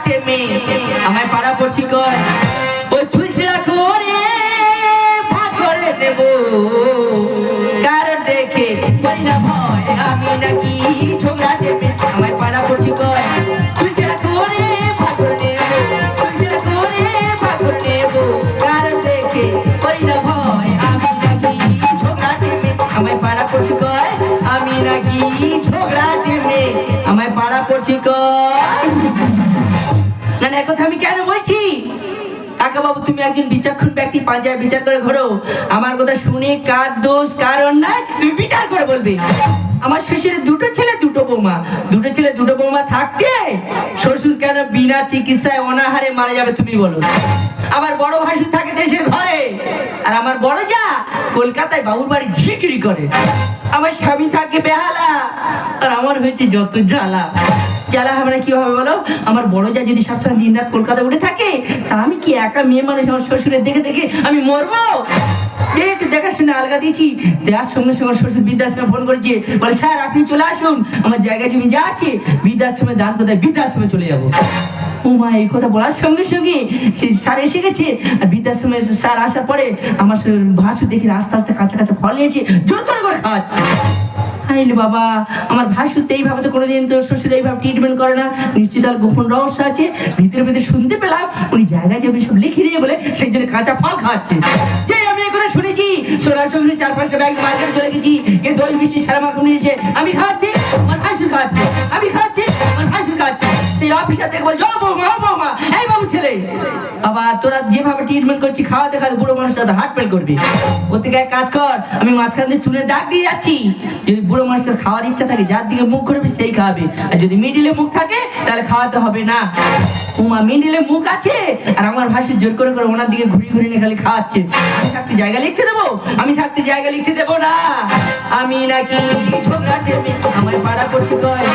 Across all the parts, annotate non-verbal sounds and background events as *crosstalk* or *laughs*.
ঝগড়াটে মেয়ে আমায় পাড়া পড়ছি কর ও ছুলছিলা করে ভাগ নেব কারণ দেখে ভয়, আমি নাকি ঝগড়াটে মেয়ে আমায় পাড়া পড়ছি আমি নাকি ঝগড়াটে মেয়ে আমায় পাড়া পড়ছি কর না না, একথা আমি কেন বলছি? কাকা বাবু তুমি একজন বিচক্ষণ ব্যক্তি পাঞ্জায় বিচার করে ঘোরো। আমার কথা শুনে কার দোষ, কার অন্যায়, তুমি বিচার করে বলবে। আমার শ্বশুরের দুটো ছেলে, দুটো বৌমা। দুটো ছেলে, দুটো বৌমা থাকতে শ্বশুর কেন বিনা চিকিৎসায় অনাহারে মারা যাবে তুমি বলো? আমার বড় ভাসুর থাকে দেশের ঘরে। আর আমার বড় যা কলকাতায় বাবুর বাড়ি ঝিকিরি করে। আমার স্বামী থাকে বেহালা, আর আমার হয়েছে যত জ্বালা। জ্বালা হবে না, কি হবে বলো? আমার বড় যা যদি সবসময় দিন রাত কলকাতা উঠে থাকে, তা আমি কি একা মেয়ে মানুষ, আমার শ্বশুরের দেখে দেখে আমি মরবো? একটু দেখাশোনা আলগা দিয়েছি। দেওয়ার সঙ্গে সঙ্গে আমার শ্বশুর বৃদ্ধাশ্রমে ফোন করেছে। বলে, স্যার, আপনি চলে আসুন। আমার জায়গা জমি যা আছে, বৃদ্ধাশ্রমে দান কোথায় বৃদ্ধাশ্রমে চলে যাব। ও মা কথা বলার সঙ্গে সঙ্গে সেই স্যার এসে গেছে। আর বৃদ্ধাশ্রমে স্যার আসার পরে আমার ভাসু দেখি আস্তে আস্তে কাঁচা কাঁচা ফল নিয়েছে, জোর করে করে খাওয়াচ্ছে। আইলে বাবা, আমার ভাসু তো এইভাবে তো কোনোদিন তো শ্বশুর এইভাবে ট্রিটমেন্ট করে না। নিশ্চিত আর গোপন রহস্য আছে। ভিতরে ভিতরে শুনতে পেলাম, উনি জায়গায় যাবে সব লিখে নিয়ে বলে সেই জন্য কাঁচা ফল খাচ্ছে যে আমি এই শুনেছি সঙ্গে চার পাঁচটা ব্যাগ মার্কেটে চলে গেছি, এ দই মিষ্টি ছাড়া মাখন নিয়েছে, আমি খাচ্ছি আমার ভাসু খাচ্ছে আমি খাচ্ছি খাওয়ার ইচ্ছা থাকে, যার দিকে মুখ করবে, সেই খাওয়াবে। আর যদি মিডিলে মুখ থাকে, তাহলে খাওয়াতে হবে না। উমা মিডিলে মুখ আছে, আর আমার ভাষা জোর করে করে ওনার দিকে ঘুরিয়ে নিয়ে খালি খাওয়াচ্ছে। আমি থাকতে জায়গা লিখতে দেবো? আমি থাকতে জায়গা লিখতে দেবো না। আমি নাকি আমার পাড়া করতে কয়।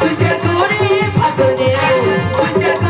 তুই যা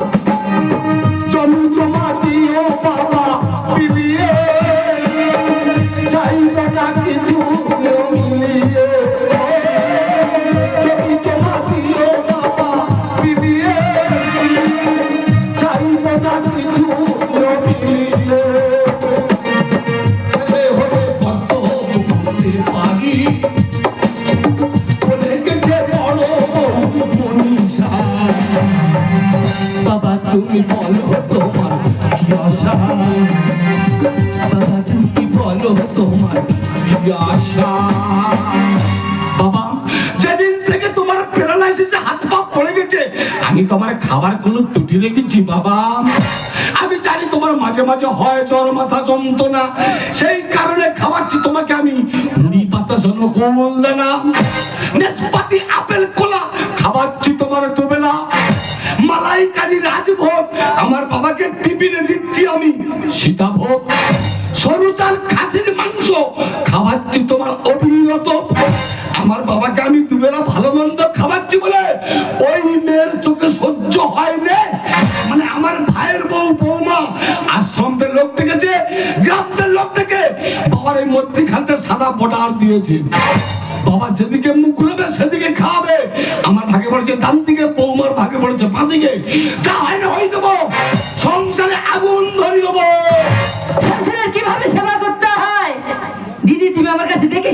খাবার কোনো ত্রুটি রেখেছি, বাবা? আমি জানি তোমার মাঝে মাঝে হয় জ্বর, মাথা যন্ত্রণা। সেই কারণে খাওয়াচ্ছি তোমাকে আমি। মুড়ি পাতা শোনো কোমল না। নেসপাতি, আপেল, কোলা খাওয়াচ্ছি তোমার দুবেলা। মালাইকারি রাজভোগ আমার বাবাকে টিফিনে দিচ্ছি আমি। সীতাভোগ, সরু চাল, খাসির মাংস খাওয়াচ্ছি তোমার অবিরত আমার বাবাকে আমি দুবেলা ভালো মন্দ খাওয়াচ্ছি বলে ওই মেয়ের চোখে সহ্য হয় না মানে আমার ভাইয়ের বউ বৌমা আশ্রমদের লোক থেকেছে গ্রামদের লোক থেকে বাবার এই মধ্যিখানতে সাদা বর্ডার দিয়েছে। বাবা যেদিকে মুখ খুলবে, সেদিকে খাবে। আমার ভাগে পড়েছে ডান দিকে বৌমার ভাগে পড়েছে বাঁ দিকে। যা হয় না, হয়ে দেবো। সংসারে আগুন ধরে দেবো।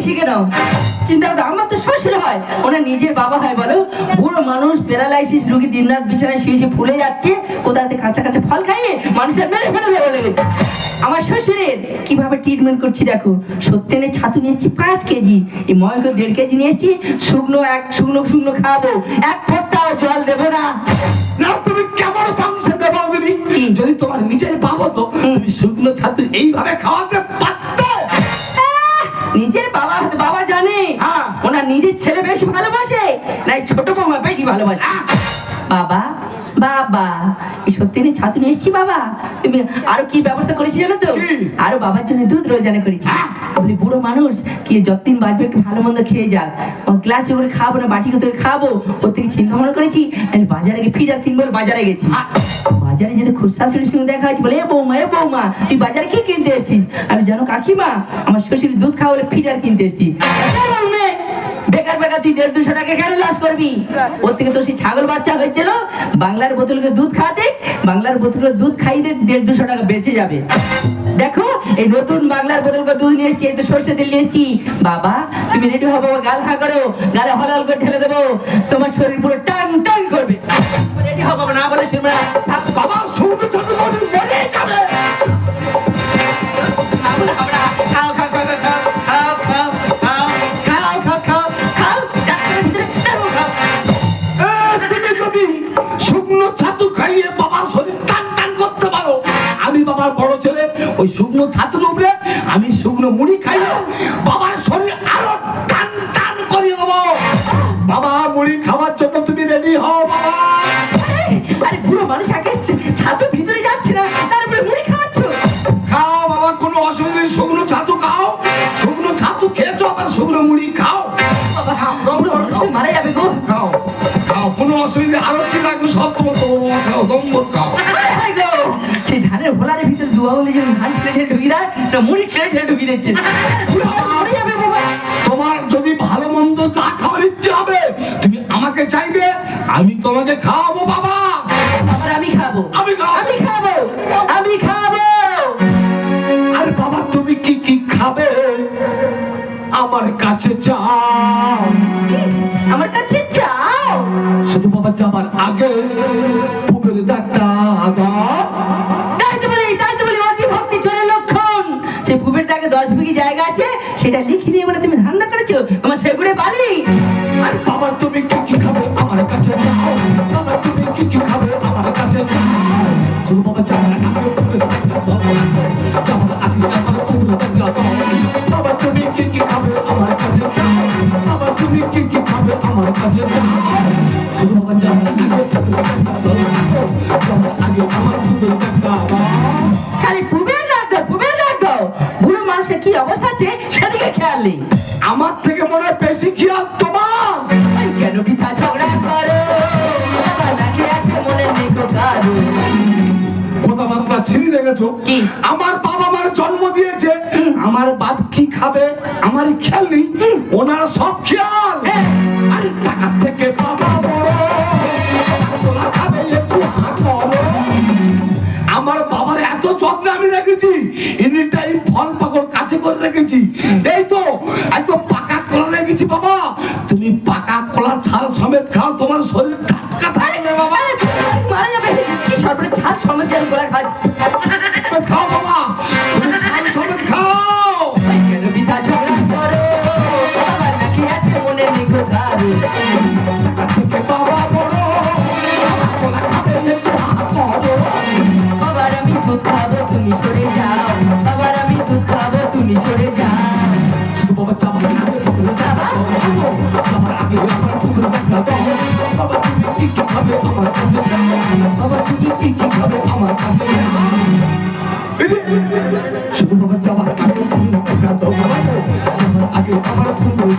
শিখে নাও। চিন্তা করো আমার তো শ্বশুর হয়। ওনার নিজের বাবা হয় বলো। বুড়ো মানুষ প্যারালাইসিস রুগী দিন রাত বিছানায় শুয়ে শুয়ে ফুলে যাচ্ছে কোথাতে কাঁচা কাঁচা ফল খাইয়ে মানুষের মেরে ফেলে দেবো লেগেছে আমার শ্বশুরের কীভাবে ট্রিটমেন্ট করছি দেখো? সত্যেনে ছাতু নিয়ে এসেছি পাঁচ কেজি। এই ময়কে দেড় কেজি নিয়ে এসেছি শুকনো এক শুকনো শুকনো খাব। এক ফোঁটাও জল দেবো না। না তুমি কেমন তুমি কি? যদি তোমার নিজের বাবা তো তুমি শুকনো ছাতু এইভাবে খাওয়াতে নিজের বাবা জানে হ্যাঁ। ওনার নিজের ছেলে বেশি ভালোবাসে নাই ছোট বৌমা বেশি ভালোবাসে বাবা বাবা সত্যি নিয়ে ছাতু নিয়ে এসছি বাবা। তুমি আরও কি ব্যবস্থা করেছি জানো তো? আরও বাবার জন্য দুধ রোজানা করেছি। বলি বুড়ো মানুষ কি যতদিন বাঁচবে একটু ভালো মন্দ খেয়ে যাক। গ্লাস করে খাব না বাটি করে খাব। ওর থেকে চিন্তা ভাবনা করেছি বাজারে গিয়ে ফিডার কিনবো বাজারে গেছি। বাজারে যেতে খুশাশুড়ির সঙ্গে দেখা হয়েছে বলে এ বৌমা এ বৌমা তুই বাজারে কি কিনতে এসেছিস? আমি জানো কাকিমা আমার শ্বশুর দুধ খাওয়া বলে ফিডার কিনতে এসেছি। "এ বৌমে, বেকার বেকার তুই দেড় দুশো টাকা কেন লস করবি? ওর থেকে তো সেই ছাগল বাচ্চা হয়েছিল। বাংলার বোতলকে দুধ খাওয়াতে, বাংলার বোতলকে দুধ খাইয়ে দেড় দুশো টাকা বেঁচে যাবে। দেখো, এই নতুন বাংলার বোতলকে দুধ নিয়ে এসেছি, এই তো সর্ষে তেল নিয়ে এসেছি। বাবা, তুমি রেডি হব গাল খা করো, গালে হলাল করে ঠেলে দেবো। তোমার শরীর পুরো টান টান করবে। রেডি হব না বলে শুনবে না। বাবা ছাত্র তুমি মরে যাবে। শুকনো ছাতুর উপরে আমি শুকনো মুড়ি খাইয়ে বাবার শরীর আরও টান টান করিয়ে দেবো। বাবা মুড়ি খাওয়ার জন্য তুমি রেডি হও বাবা। আরে বুড়ো মানুষ আগে ছাতু ভিতরে যাচ্ছে না তারপরে মুড়ি খাওয়াচ্ছ? খাও বাবা কোনো অসুবিধা নেই শুকনো ছাতু খাও। শুকনো ছাতু খেয়েছো আবার শুকনো মুড়ি খাও। করে মারা যাবে গো। খাও খাও কোনো অসুবিধা আরও কি লাগবে সব তোমার খাও দম্বর খাও। *laughs* ধানের ভোলারের ভিতরে দুয়া বলে যে ধান ছেলে ছেলে ঢুকি দেয় তো মুড়ি ছেলে ছেলে ঢুকি দিচ্ছে। তোমার যদি ভালো মন্দ যা খাবার ইচ্ছে হবে তুমি আমাকে চাইবে আমি তোমাকে খাওয়াবো বাবা। আমি খাব। আমি। আমি খাব। আমি খাব। আর বাবা তুমি কি কি খাবে? আমার কাছে চাও। আমার কাছে চাও। শুধু বাবা যাবার আগে পুকুরে ডাক্তার তাই তো বলি তাই তো বলি অতি ভক্তি চোরের লক্ষণ সে পুবের দাগে দশ বিঘি জায়গা আছে সেটা লিখে নিয়ে মানে তুমি ধান্দা করেছ? আমার সেগুড়ে বালি। রেখেছো কি? আমার বাবা আমার জন্ম দিয়েছে। আমার বাপ কি খাবে? আমারই খেয়াল নেই। ওনার সব খেয়াল। হ্যাঁ। আরে টাকা থেকে বাবা বড়। খাবে একটু আমার বাবার এত যত্ন আমি রেখেছি। এনি টাইম ফল পাকড় কাছে করে রেখেছি। এই তো একদম পাকা কলা রেখেছি বাবা। তুমি পাকা কলা ছাল সমেত খাও তোমার শরীর টাটকা থাকবে বাবা। মারা যাবে। কি সর্বরে ছাদ সমেত যেন গোলা বাবা তুমি কি কি খাবে আমার কাছে বাবা তুমি কি কি খাবে আমার কাছে শুধু বাবা যাবার আগে। যাবার আগে আমার পুকুরে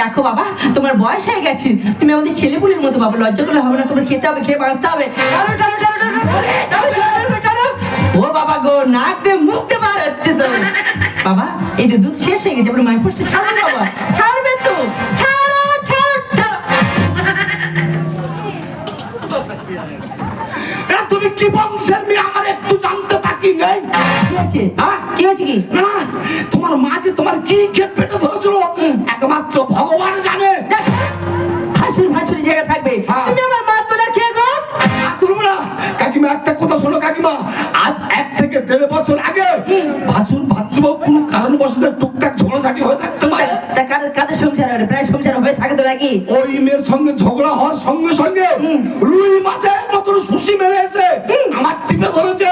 দেখা বাবা, তোমার বয়স হয়ে গেছে। তুমি আমাদের ছেলেপুলের মতো বাবা লজ্জা করলে হবে না, তোমার খেতে হবে, খেয়ে বাঁচতে হবে। ও বাবা গো, নাক দিয়ে মুখ দিয়ে বার হচ্ছে তো। বাবা, এই তো দুধ শেষ হয়ে গেছে, এবার মাই পোস্টে ছাড়ো বাবা। ছাড়ো কি আছে? হ্যাঁ? কি কি? তোমার মা যে তোমার কি খেয়ে পেটে ধরেছিল একমাত্র ভগবান জানে। হাসুর ভাসুরি জায়গা থাকবে। হ্যাঁ। তুমি আমার মা তোলার খেয়ে গো? আর কাকিমা একটা কথা শোনো কাকিমা। আজ এক থেকে দেড় বছর আগে ভাসুর ভাতৃবাবু কোনো কারণবশত টুকটাক ঝগড়াঝাটি হয়ে থাকতে পারে। তা কাদের কাদের সংসার হবে? প্রায় সংসার হয়ে থাকে তো নাকি? ওই মেয়ের সঙ্গে ঝগড়া হওয়ার সঙ্গে সঙ্গে রুই মাছের মতন সুশি মেরে আমার টিপে ধরেছে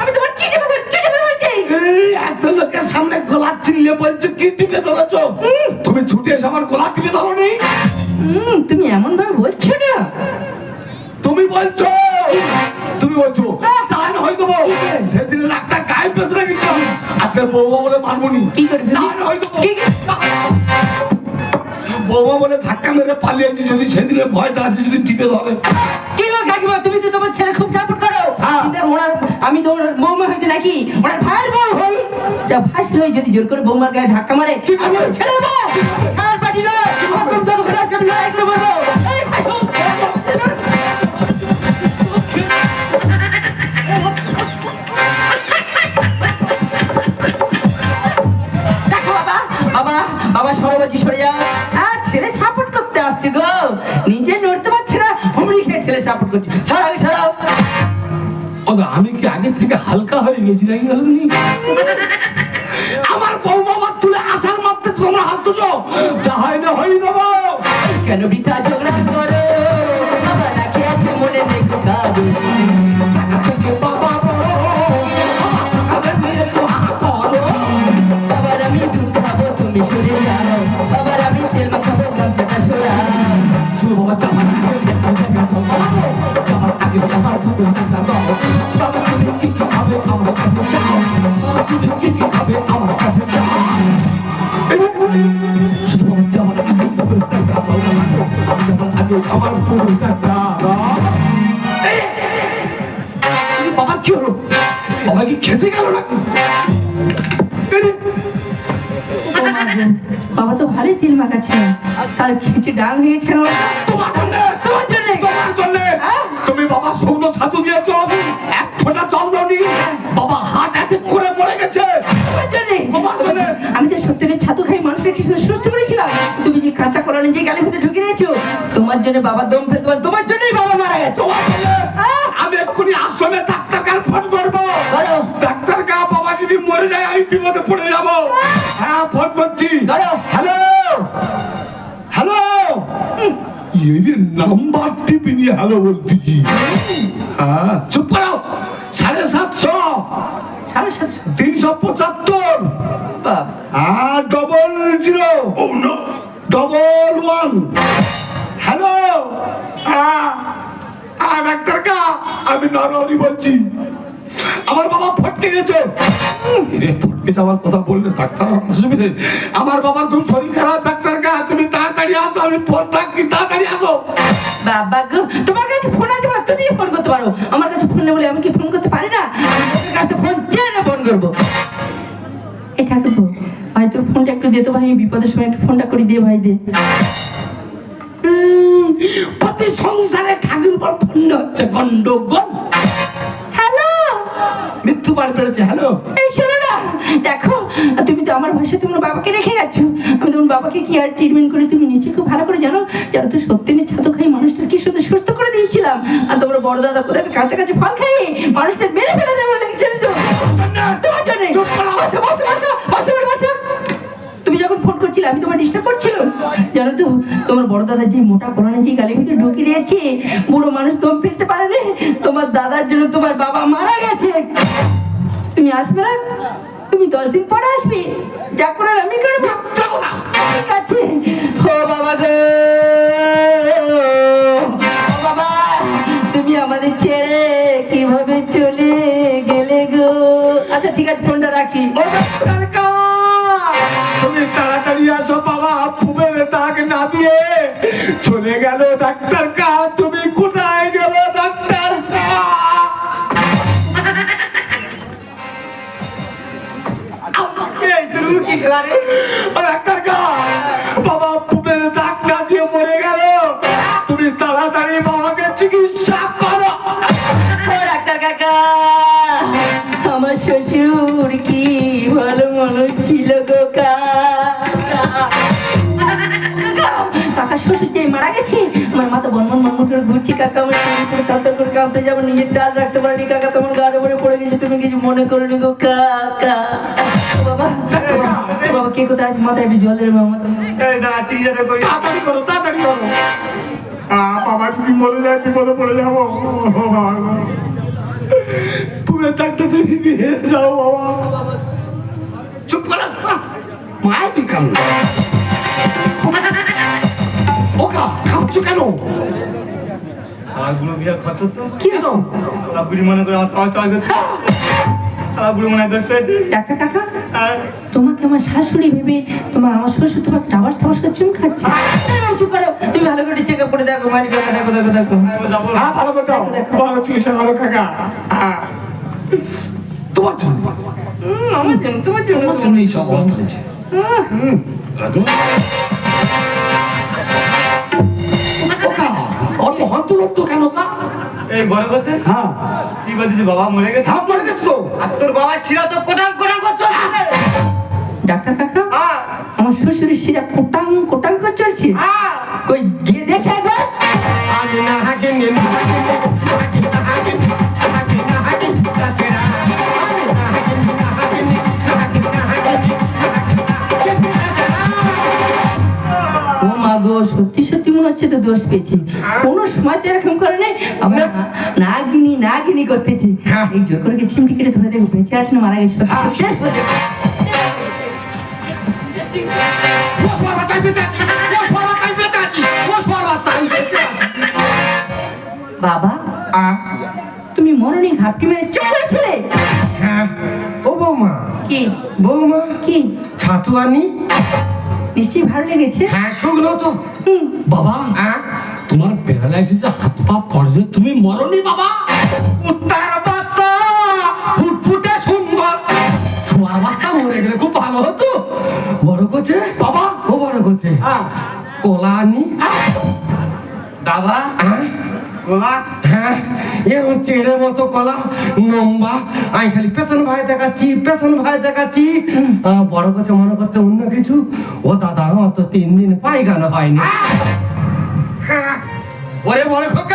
আমি তোমার কি দেবো কি দেবো হয়েছে এই লোকের সামনে গোলাপ চিনলে বলছো কি টিপে ধরেছ? তুমি ছুটে এসে আমার গোলাপ টিপে ধরো নি তুমি এমন ভাবে বলছো না। তুমি বলছো তুমি বলছো চান হয়তো বউ সেদিন একটা গায়ে পেতরে গেছিলাম আজকে বউ বলে করে ফেললি? চান হয়তো বউ। বৌমা বলে ধাক্কা মেরে পালিয়েছি যদি সেদিনের ভয়টা আছে যদি টিপে ধরে। কি গো কাকিমা তুমি তো তোমার ছেলে খুব সাপোর্ট করো। হ্যাঁ। ওনার আমি তো ওনার বৌমা হইতে নাকি? ওনার ভাইয়ের বউ হই। ফার্স্ট হই যদি জোর করে বৌমার গায়ে ধাক্কা মারে আমি ছেলে বউ। ছাড় পাটি লয় হুকুম যত ঘরে আছে আমি লড়াই করে বলব এই বাবা বাবা বাবা সরে আসছে গো। নিজে নড়তে পাচ্ছি না হুমড়ি খেয়ে ছেলে সাপোর্ট করছে। সরাও আগে সরাও। ওগো, আমি কি আগে থেকে হালকা হয়ে গেছি নাকি গালুনি আমার বউ বাবার তুলে আসার মাত্র তোমরা হাসতেছো? যা হয় না হয়ে দেবো। কেন বিতা ঝগড়া করো? বাবা রাখে আছে মনে দেখো কারও খেঁচে ডাং হয়ে গেছে না তোমার জন্য তোমার জন্যে? তোমার জন্য হ্যাঁ? তুমি বাবা শুকনো ছাতু দিয়েছ এক ফোঁটা জল দাওনি বাবা হার্ট অ্যাটাক করে মরে গেছে তোমার জন্যে? তোমার জন্যে? আমি যে সত্যের ছাতু খাই মানুষের কি সুস্থ করেছিলাম তুমি যে কাঁচা করানো যে গালে ভিতরে ঢুকে দিয়েছ তোমার জন্য বাবা দম ফেলতে পারে তোমার জন্যই বাবা মারা গেছে তোমার জন্য আহ! আমি এক্ষুনি আশ্রমে ডাক্তার কার ফোন করব করো। ডাক্তার কা বাবা যদি মরে যায় আমি বিপদে পড়ে যাব হ্যাঁ ফোন করছি করো। Hello hello? এই যে নাম্বার টিপে নিয়ে হ্যালো বলতেছি। হ্যাঁ চুপ করো। সাড়ে সাতশো। সাড়ে সাতশো? তিনশো পঁচাত্তর। আর double zero double one hello? Doctor কা আমি নরহরি বলছি। আমার বাবা ফটকে গেছে। উম, রে, ফটকে যাওয়ার কথা বললে ডাক্তার অসুবিধে। আমার বাবার খুব শরীর খারাপ ডাক্তার কা তুমি তাড়াতাড়ি আসো আমি ফোন রাখছি তাড়াতাড়ি আসো। বাবা গো তোমার কাছে ফোন আছে বা তুমি ফোন করতে পারো। আমার কাছে ফোন নেই বলে আমি কি ফোন করতে পারি না? আমার কাছে ফোন চেয়ে ফোন করব। এই ঠাকুর ভাই তোর ফোনটা একটু দে তো ভাই আমি বিপদের সময় একটু ফোনটা করে দিয়ে ভাই দে। প্রতি সংসারে ঠাকুর পর পণ্য হচ্ছে গন্ডগোল। মৃত্যু বার পেরেছে হ্যালো এই শোনো না দেখো তুমি তো আমার ভাষায় তোমার বাবাকে রেখে গেছো। আমি তোমার বাবাকে কি আর ট্রিটমেন্ট করে? তুমি নিচে খুব ভালো করে জানো যারা তো সত্যিনের ছাত্র খাই মানুষটার কি শুধু সুস্থ করে দিয়েছিলাম? আর তোমার বড় দাদা কোথায়? কাছাকাছি ফল খাই মানুষটা মেরে ফেলে দেবো লেগেছিল তো? তোমার জন্য। চুপ করো। বসো বসো বসো বসো বসো, বসো। তুমি যখন ফোন করছিলে, আমি তোমার ডিস্টার্ব করছিলাম। জানো তো, তোমার বড় দাদা যে মোটা কোরআনে যে গালের ভিতরে ঢুকিয়ে দিয়েছে, বুড়ো মানুষ দম ফেলতে পারে না তোমার দাদার জন্য তোমার বাবা মারা গেছে। তুমি আসবে না? তুমি দশ দিন পরে আসবে। যা করার আমি করব। ঠিক আছে। ও বাবা গো। বাবা, তুমি আমাদের ছেড়ে কীভাবে চলে গেলে গো? আচ্ছা ঠিক আছে, ফোনটা রাখি। বাবা দাগ দিয়ে। চলে গেল ডাক্তার কা, তুমি কোথায় গেল ডাক্তার ডাক্তার কা, বাবা পুপের ডাক না দিয়ে মরে গেল। তুমি তাড়াতাড়ি বাবাকে মনমন কাকা শরীর পুরো কাতর করে কাঁপতে যাব নিজের ডাল রাখতে পারিনি কাকা তোমার গাড়ে পড়ে পড়ে গেছে তুমি কিছু মনে করনি গো কাকা। বাবা বাবা, কে কোথায় আছে? মাথায় একটু জল দেবে মামা করি তাড়াতাড়ি করো তাড়াতাড়ি করো। বাবা যদি মরে যায় বিপদে পড়ে যাব। পুপের ডাক্তার দেখে দিয়ে যাও বাবা। চুপ করো। মায়ের বিকাল ওকা খাচ্ছ কেন? বুড়ো বিরাট খরচ তো। কি হলো বুড়ি মনে করে আমার পাওয়া চাল করছে আর বুড়ি মনে হয় ব্যস্ত হয়েছে কাকা আর তোমাকে আমার শাশুড়ি ভেবে তোমার আমার শ্বশুর তোমার টাবার টাবার করে চুম খাচ্ছে। এই, চুপ করো। তুমি ভালো করে চেক আপ করে দেখো মারি দেখো দেখো দেখো দেখো। যাব। হ্যাঁ ভালো করে যাও। ভালো চিকিৎসা করো কাকা। হ্যাঁ। তোমার জন্য। হুম, আমার জন্য তোমার জন্য তোমার জন্যই সব অবস্থা হয়েছে। হুম। অত কেন কা এই বড় করছে হ্যাঁ। কি বলছিস বাবা মরে গেছে? ধাপ মরে গেছে তো। আর তোর বাবা শিরা তো কোটাং কোটাং করছে। ডাক্তার কাকা হ্যাঁ। আমার শ্বশুরের শিরা কোটাং কোটাং করে চলছে। হ্যাঁ। কই গিয়ে দেখে একবার। আমি না হাগে না হাগে নে, হাগে সত্যি সত্যি মনে হচ্ছে তো দোষ পেয়েছি। কোনো সময় তো এরকম করে নেই আমার না- নাগিনি নাগিনি করতেছি। হ্যাঁ। এই জোর করে গেছি চিমটি কেটে ধরে দেখো বেঁচে আছে না মারা গেছে? হয়ে। বাবা তুমি মরণি ঘাপটি মেরে চুপ করেছিলে? হ্যাঁ। ও বৌমা। কি? বৌমা। কি? ছাতু আনি নিশ্চয়ই ভালো লেগেছে। হ্যাঁ শুকনো তো। হুম, বাবা হ্যাঁ? তোমার প্যারালাইসিসে হাত পা পড়লে তুমি মরনি বাবা। উত্তার বাচ্চা ফুটফুটে সুন্দর। ছোয়ার বাচ্চা মরে গেলে খুব ভালো হতো। বড় কোচে বাবা। ও বড় কোচে হ্যাঁ। কলা আনি। দাদা। হ্যাঁ? গোলা হ্যাঁ এরকম চেড়ে মতো কলা লম্বা আমি খালি পেছন ভাই দেখাচ্ছি পেছন ভাই দেখাচ্ছি। আহ, বড় করছে মনে করছে অন্য কিছু? ও দাদা অত তিন দিন পায়খানা হয়নি। ওরে বড় খোকা!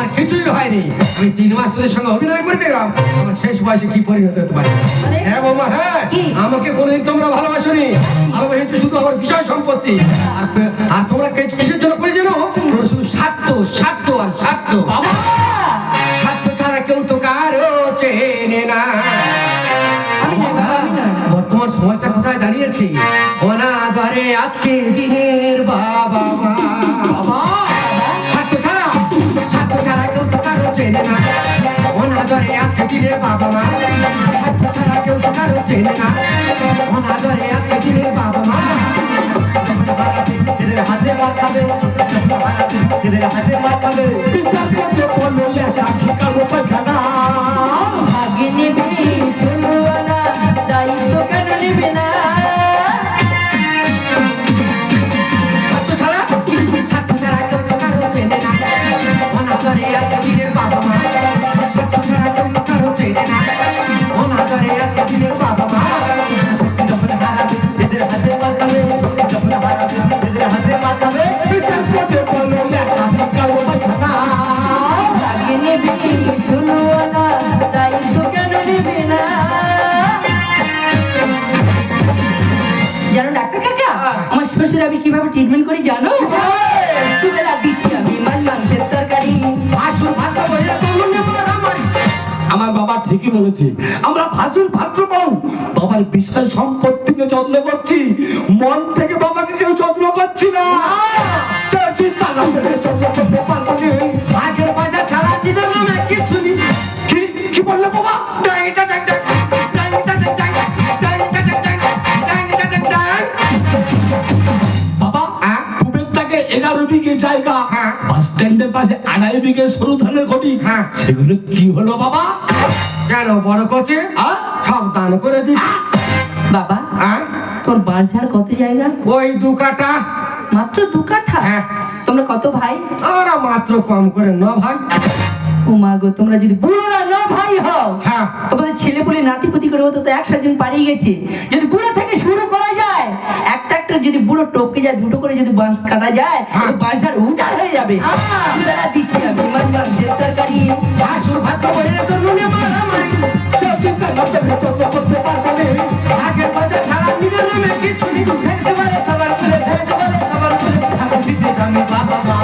আমার কিছুই হয়নি। আমি তিন মাস তোদের সঙ্গে অভিনয় করে দেখলাম আমার শেষ বয়সে কি পরিণত হতে পারে? হ্যাঁ বৌমা হ্যাঁ আমাকে কোনোদিন তোমরা ভালোবাসোনি। ভালোবাসেছো শুধু আমার বিষয় সম্পত্তি। আর তোমরা কিসের জন্য করে জানো শুধু স্বার্থ স্বার্থ আর স্বার্থ। স্বার্থ ছাড়া কেউ তো কারও চেনে না। বর্তমান সমাজটা কোথায় দাঁড়িয়েছে? অনাদরে আজকে দিনের বাবা মা বাবা! চেনে না। অনাদরে আজকে দিলে বাবা মা ছাড়া কেউ তো কারও চেনে না। অনাদরে আজকে দিলে বাবা মা হাতে মাথাবে এদের হাতে মাথাবে বিচার জানো ডাক্তার কাকা? আমার শ্বশুর আমি কীভাবে ট্রিটমেন্ট করি জানো? দুবেলা দিচ্ছি আমি মাংসের তরকারি। আমার। বাবা ঠিকই বলেছে আমরা ভাসুর ভাদ্র পাও বাবার বিষয় সম্পত্তি নিয়ে যত্ন করছি মন থেকে বাবাকে কেউ যত্ন করছি না। যা চিন্তা না করে যত্ন করতে পারব আগের পয়সা ছাড়া নিজের নামে কিছু নেই। কি বললে বাবা? ডাইটা এগারো বিঘে জায়গা হ্যাঁ। বাস স্ট্যান্ডের পাশে আড়াই বিঘে সরু ধানের ঘটি। হ্যাঁ। সেগুলো কি হলো বাবা? কেন বড়? সাবধান করে দিচ্ছি বাবা তোমার বাঁশঝাড় কত জায়গা? ওই দু কাটা মাত্র দু কাঠা? হ্যাঁ। তোমরা কত ভাই? আমরা মাত্র কম করে ন ভাই। ও মা গো তোমরা যদি বুড়োরা ন ভাই হও হ্যাঁ। তোমাদের ছেলে পুলে নাতি পুতি করে হতো তো একশো জন পালিয়ে গেছে। যদি বুড়ো থেকে শুরু করা যায়? একটা একটা যদি বুড়ো টপকে যায় দুটো করে যদি বাঁশ কাটা যায় হ্যাঁ। উজাড় হয়ে যাবে। দাঁড়া দিচ্ছি আমি মাছ মাংসের তরকারি। আসুর ভাত বলে তো নুনে মারামারি আগের বাজে ছাড়া নিজের নামে কিছু নেই। ফেলতে পারে সবার কুলে ফেলতে পারে সবার কুলে থাকা দিতে আমি বাবা মা।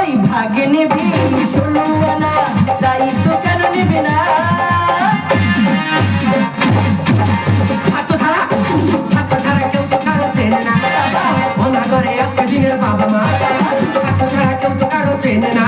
ওই ভাগে নেবে ষোলো আনা দায়িত্ব কেন নেবে না? তো ছাড়া কেউ তো কারও চেনে না অনা করে আজকে দিনের বাবা মা সাত ছাড়া কেউ তো কারও চেনে না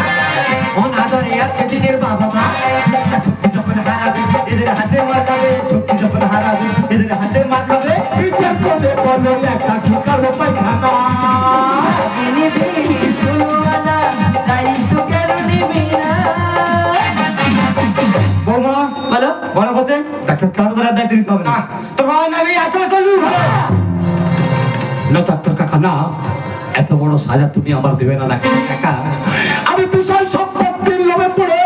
না, এত বড় সাজা তুমি আমার দেবে না কাকা আমি বিশাল সম্পত্তির লোভে পড়ে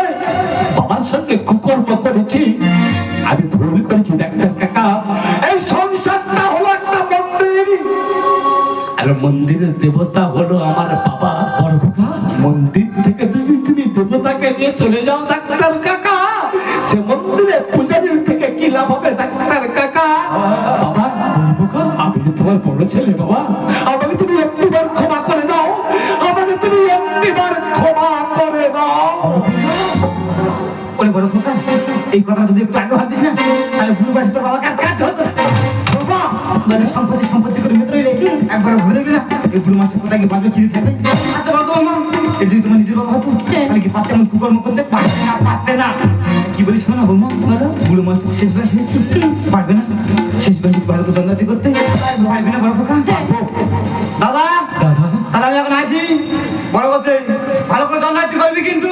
বাবার সঙ্গে কুকর্ম করেছি। আমি ভুল করেছি ডাক্তার কাকা। এই সংসারটা হলো একটা মন্দির। আর মন্দিরের দেবতা হলো আমার বাবা। বড় কাকা, মন্দির থেকে যদি তুমি দেবতাকে নিয়ে চলে যাও, ডাক্তার কাকা, সে আমি যে তোমার বড় ছেলে বাবা আমাকে তুমি একটিবার ক্ষমা করে দাও আমাকে তুমি একটিবার ক্ষমা করে দাও। ওরে বড় খোকা এই কথাটা যদি একটু আগে ভাবতিস না তাহলে ভুল বয়সে তোর হতো বাবা, করে ভেতরে এলে একবার ভুলে গেলা এই আচ্ছা হতো কি কুকর্ম করতে পারতে না পারতে না? কি বলিস শোনো বলো। বুড়ো মাছটা শেষ বয়স হয়েছে। পারবে না? শেষ বয়সে ভালো করে জন্মাতি করতে। পারবে না বড় খোকা? দাদা তাহলে আমি এখন আসি। বড় কথা ভালো করে জন্মাতি করবি কিন্তু।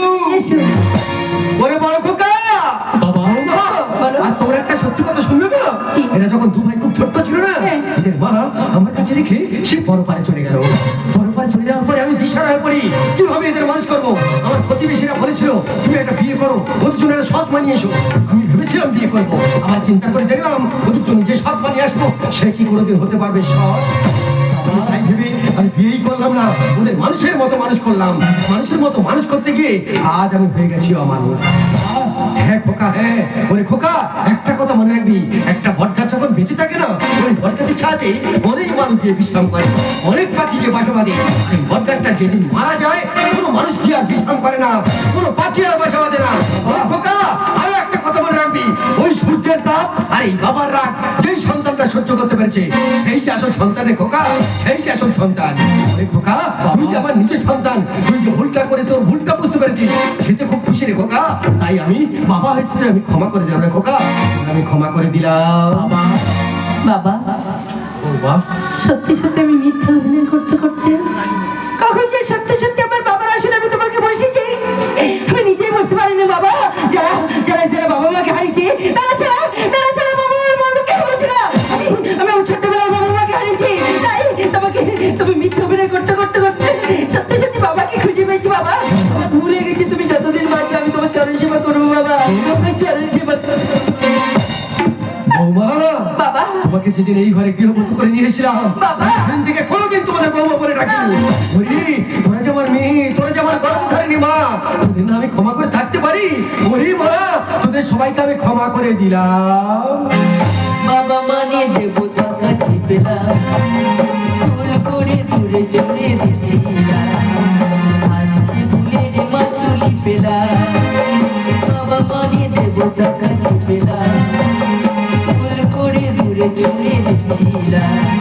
ওরে বড় খোকা! বাবা আজ তোমরা একটা সত্যি কথা শুনবে না? এরা যখন দু ভাই খুব ছোট্ট ছিল না? হ্যাঁ। এদের মা আমার কাছে রেখে সে বড় পারে চলে গেল। বড় দিশারা হয়ে পড়ি। কীভাবে এদের মানুষ করব? আমার প্রতিবেশীরা বলেছিল, তুমি একটা বিয়ে করো বধুজন একটা সৎ মানিয়ে এসো। আমি ভেবেছিলাম বিয়ে করব। আমার চিন্তা করে দেখলাম বধুজন যে সৎ মানিয়ে আসব, সে কি কোনোদিন হতে পারবে সৎ? আমি বিয়েই করলাম না, ওদের মানুষের মতো মানুষ করলাম। মানুষের মতো মানুষ করতে গিয়ে আজ আমি হয়ে গেছি আমার অমানুষ। হ্যাঁ খোকা হ্যাঁ। ওরে খোকা, একটা কথা মনে রাখবি। একটা বটগাছ যখন বেঁচে থাকে না, ওই বটগাছের ছাদে অনেক মানুষ গিয়ে বিশ্রাম করে। অনেক পাখি গিয়ে বাসা বাঁধে এই বটগাছটা যেদিন মারা যায়, কোনো মানুষ গিয়ে আর বিশ্রাম করে না। কোনো পাখি আর বাসা বাঁধে না খোকা, আরও একটা কথা মনে রাখবি। ওই সূর্যের তাপ আর এই বাবার রাগ, যেই সন্তানটা সহ্য করতে পেরেছে, সেই যে আসল সন্তানের খোকা, সেই যে আসল সন্তান। খোকা, তুই যে আমার নিজের সন্তান, তুই যে ভুলটা করে তোর ভুলটা বুঝতে পেরেছিস সেটা খুব খুশি রে খোকা। তাই আমি বাবা হয়েছে আমি ক্ষমা করে দিলাম রে খোকা। আমি ক্ষমা করে দিলাম। বাবা বাপ সত্যি সত্যি আমি মিথ্যা অভিনয় করতে করতে কখন যে সত্যি সত্যি আমার বাবার আসলে আমি তোমাকে বসেছি। আমি নিজেই বসতে পারিনি বাবা। যারা যারা যারা বাবা মাকে হারিয়েছে তারা চরণ সেবা করব বাবা তোমার চরণ সেবা বৌমা বাবা। তোমাকে যেদিন এই ঘরে গৃহবধূ করে নিয়ে সেদিন থেকে কোনোদিন তোমাদের বৌমা বলে ডাকিনি। ওরে তোরা যে আমার মেয়ে তোরা যে আমার গলাতে ধরেনি মা তোদের না আমি ক্ষমা করে থাকতে পারি? মা তোদের সবাইকে আমি ক্ষমা করে দিলাম। বাবা মানে দেবতা কাছে পেলাম। ফুল দূরে চড়ে দিছিলাম মানে দেবতা কাছে পেলা করে দূরে চলে দিছিলাম